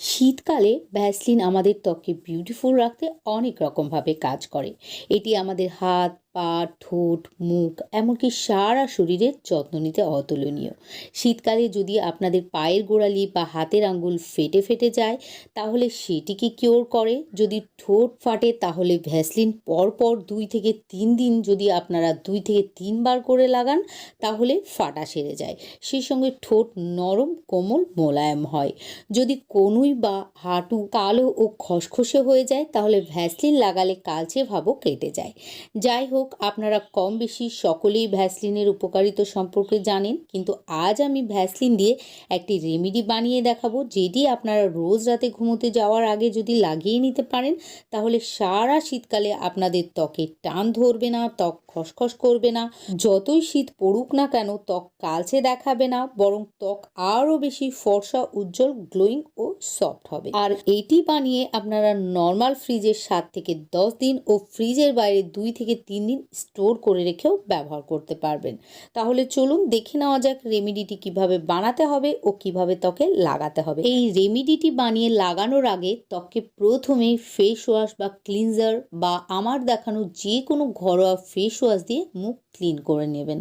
শীতকালে ভ্যাসলিন আমাদের ত্বকে বিউটিফুল রাখতে অনেক রকমভাবে কাজ করে। এটি আমাদের হাত পা, ঠোঁট, মুখ, এমনকি সারা শরীরের যত্ন নিতে অতুলনীয়। শীতকালে যদি আপনাদের পায়ের গোড়ালি বা হাতের আঙ্গুল ফেটে ফেটে যায়, তাহলে সেটিকে কিওর করে? যদি ঠোঁট ফাটে, তাহলে ভ্যাসলিন পরপর দুই থেকে তিন দিন যদি আপনারা দুই থেকে তিনবার করে লাগান, তাহলে ফাটা সেরে যায়। সেই সঙ্গে ঠোঁট নরম, কোমল, মোলায়েম হয়। যদি কনুই বা হাঁটু কালো ও খসখসে হয়ে যায়, তাহলে ভ্যাসলিন লাগালে কালচে ভাবও কেটে যায়। যাই হোক আপনারা কম বেশি সকলেই ভ্যাসলিনের উপকারিতা সম্পর্কে জানেন, কিন্তু আজ আমি ভ্যাসলিন দিয়ে একটি রেমেডি বানিয়ে দেখাবো, যেটি আপনারা রোজ রাতে ঘুমোতে যাওয়ার আগে যদি লাগিয়ে নিতে পারেন, তাহলে সারা শীতকালে আপনাদের ত্বকে টান ধরবে না, ত্বক খসখস করবে না, যতই শীত পড়ুক না কেন, ত্বক কালচে দেখাবে না, বরং ত্বক আরও বেশি ফর্সা, উজ্জ্বল গ্লোয়িং ও সফট হবে। আর এটি বানিয়ে আপনারা নর্মাল ফ্রিজের সাত থেকে দশ দিন ও ফ্রিজের বাইরে দুই থেকে তিন দিন স্টোর করে রেখেও ব্যবহার করতে পারবেন। তাহলে চলুন দেখে নেওয়া যাক রেমিডিটি কীভাবে বানাতে হবে ও কীভাবে ত্বকে লাগাতে হবে। এই রেমিডিটি বানিয়ে লাগানোর আগে ত্বককে প্রথমে ফেস ওয়াশ বা ক্লিনজার বা আমার দেখানো যে কোনো ঘরোয়া ফেস ওয়াশ দিয়ে মুখ ক্লিন করে নেবেন।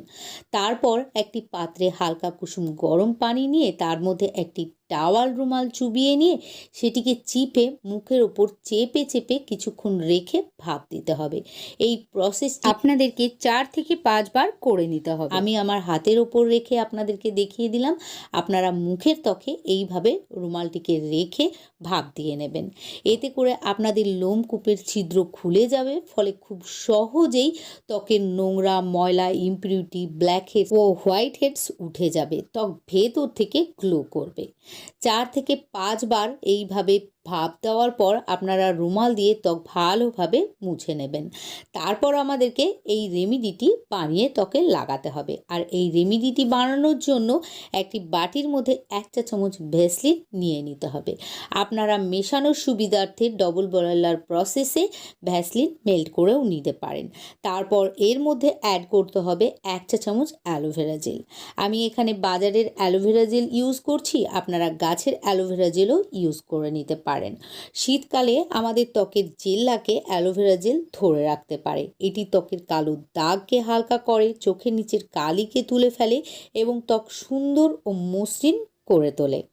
তারপর একটি পাত্রে হালকা কুসুম গরম পানি নিয়ে তার মধ্যে একটি টাওয়াল রুমাল চুবিয়ে নিয়ে সেটিকে চিপে মুখের ওপর চেপে চেপে কিছুক্ষণ রেখে ভাপ দিতে হবে। এই প্রসেস আপনাদেরকে চার থেকে পাঁচবার করে নিতে হবে। আমি আমার হাতের ওপর রেখে আপনাদেরকে দেখিয়ে দিলাম। আপনারা মুখের ত্বকে এইভাবে রুমালটিকে রেখে ভাপ দিয়ে নেবেন। এতে করে আপনাদের লোমকূপের ছিদ্র খুলে যাবে ফলে খুব সহজেই ত্বকের নোংরা ময়লা ইম্পিউরিটি ব্ল্যাক হেডস ও হোয়াইট হেডস উঠে যাবে। ত্বক ভেতর থেকে গ্লো করবে। চার থেকে পাঁচবার এইভাবে ভাপ দেওয়ার পর আপনারা রুমাল দিয়ে ত্বক ভালোভাবে মুছে নেবেন। তারপর আমাদেরকে এই রেমিডিটি বানিয়ে ত্বকে লাগাতে হবে। আর এই রেমিডিটি বানানোর জন্য একটি বাটির মধ্যে এক চা চামচ ভেসলিন নিয়ে নিতে হবে। আপনারা মেশানোর সুবিধার্থে ডবল বয়লার প্রসেসে ভ্যাসলিন মেল্ট করেও নিতে পারেন। তারপর এর মধ্যে অ্যাড করতে হবে এক চা চামচ অ্যালোভেরা জেল। আমি এখানে বাজারের অ্যালোভেরা জেল ইউজ করছি, আপনারা গাছের অ্যালোভেরা জেলও ইউজ করে নিতে পারেন। শীতকালে আমাদের ত্বকের জেল জেল্লাকে অ্যালোভেরা জেল ধরে রাখতে পারে। এটি ত্বকের কালো দাগকে হালকা করে, চোখের নিচের কালিকে তুলে ফেলে এবং ত্বক সুন্দর ও মসৃণ করে তোলে।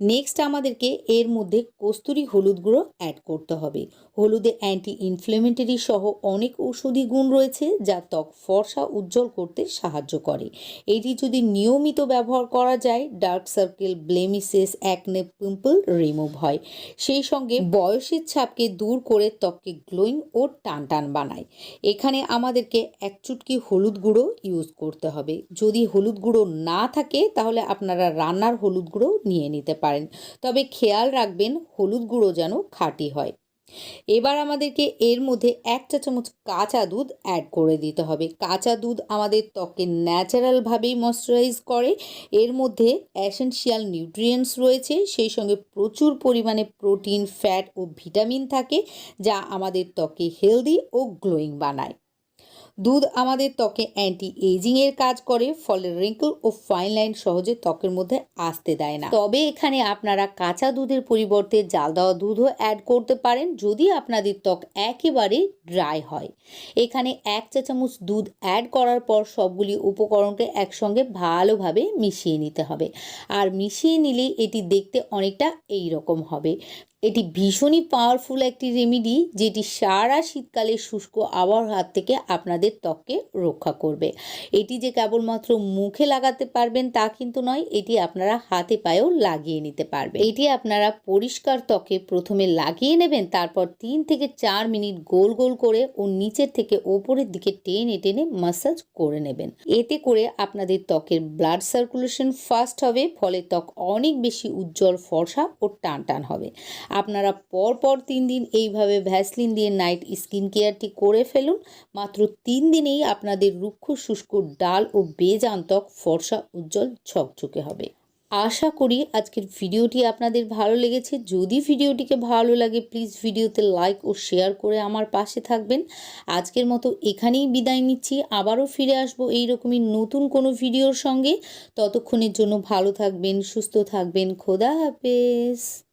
নেক্সট আমাদেরকে এর মধ্যে কস্তুরি হলুদ গুঁড়ো অ্যাড করতে হবে। হলুদে অ্যান্টি ইনফ্লেমেটরি সহ অনেক ঔষধি গুণ রয়েছে যা ত্বক ফর্সা উজ্জ্বল করতে সাহায্য করে। এটি যদি নিয়মিত ব্যবহার করা যায় dark circle blemishes acne pimple remove হয়। সেই সঙ্গে বয়সের ছাপকে দূর করে ত্বককে গ্লোয়িং ও টান টান বানায়। এখানে আমাদেরকে এক চুটকি হলুদ গুঁড়ো ইউজ করতে হবে। যদি হলুদ গুঁড়ো না থাকে, তাহলে আপনারা রান্নার হলুদ গুঁড়ো নিয়ে নিতে পারেন। তবে খেয়াল রাখবেন, হলুদ গুঁড়ো যেন খাঁটি হয়। এবার আমাদেরকে এর মধ্যে এক চা চামচ কাঁচা দুধ অ্যাড করে দিতে হবে। কাঁচা দুধ আমাদের ত্বকে ন্যাচারালভাবেই ময়শ্চারাইজ করে। এর মধ্যে অ্যাসেন্সিয়াল নিউট্রিয়েন্টস রয়েছে, সেই সঙ্গে প্রচুর পরিমাণে প্রোটিন ফ্যাট ও ভিটামিন থাকে, যা আমাদের ত্বকে হেলদি ও গ্লোয়িং বানায়। দুধ আমাদের ত্বকে অ্যান্টি এজিংয়ের কাজ করে, ফলে রিঙ্কল ও ফাইন লাইন সহজে ত্বকের মধ্যে আসতে দেয় না। তবে এখানে আপনারা কাঁচা দুধের পরিবর্তে জাল দেওয়া দুধও অ্যাড করতে পারেন, যদি আপনাদের ত্বক একেবারে ড্রাই হয়। এখানে এক চা চামচ দুধ অ্যাড করার পর সবগুলি উপকরণকে একসঙ্গে ভালোভাবে মিশিয়ে নিতে হবে। আর মিশিয়ে নিলে এটি দেখতে অনেকটা এই রকম হবে। এটি ভীষণই পাওয়ারফুল একটি রেমিডি যেটি সারা শীতকালে শুষ্ক আবহাওয়ার হাত থেকে আপনাদের ত্বককে রক্ষা করবে। এটি যে কেবলমাত্র মুখে লাগাতে পারবেন তা কিন্তু নয়, এটি আপনারা হাতে পায়েও লাগিয়ে নিতে পারবেন। এটি আপনারা পরিষ্কার ত্বকে প্রথমে লাগিয়ে নেবেন, তারপর তিন থেকে চার মিনিট গোল গোল করে ও নিচের থেকে ওপরের দিকে টেনে টেনে মাসাজ করে নেবেন। এতে করে আপনাদের ত্বকের ব্লাড সার্কুলেশন ফাস্ট হবে, ফলে ত্বক অনেক বেশি উজ্জ্বল, ফর্সা ও টান টান হবে। আপনারা পর পর তিন দিন এইভাবে ভ্যাসলিন দিয়ে নাইট স্কিন কেয়ারটি করে ফেলুন। মাত্র তিন দিনেই আপনাদের রুক্ষ, শুষ্ক, ডাল ও বেজান ফর্সা, উজ্জ্বল, ঝকঝকে হবে। আশা করি আজকের ভিডিওটি আপনাদের ভালো লেগেছে। যদি ভিডিওটিকে ভালো লাগে প্লিজ ভিডিওতে লাইক ও শেয়ার করে আমার পাশে থাকবেন। আজকের মতো এখানেই বিদায় নিচ্ছি। আবারও ফিরে আসব এইরকমই নতুন কোনো ভিডিওর সঙ্গে। ততক্ষণের জন্য ভালো থাকবেন, সুস্থ থাকবেন। খোদা হাফেজ।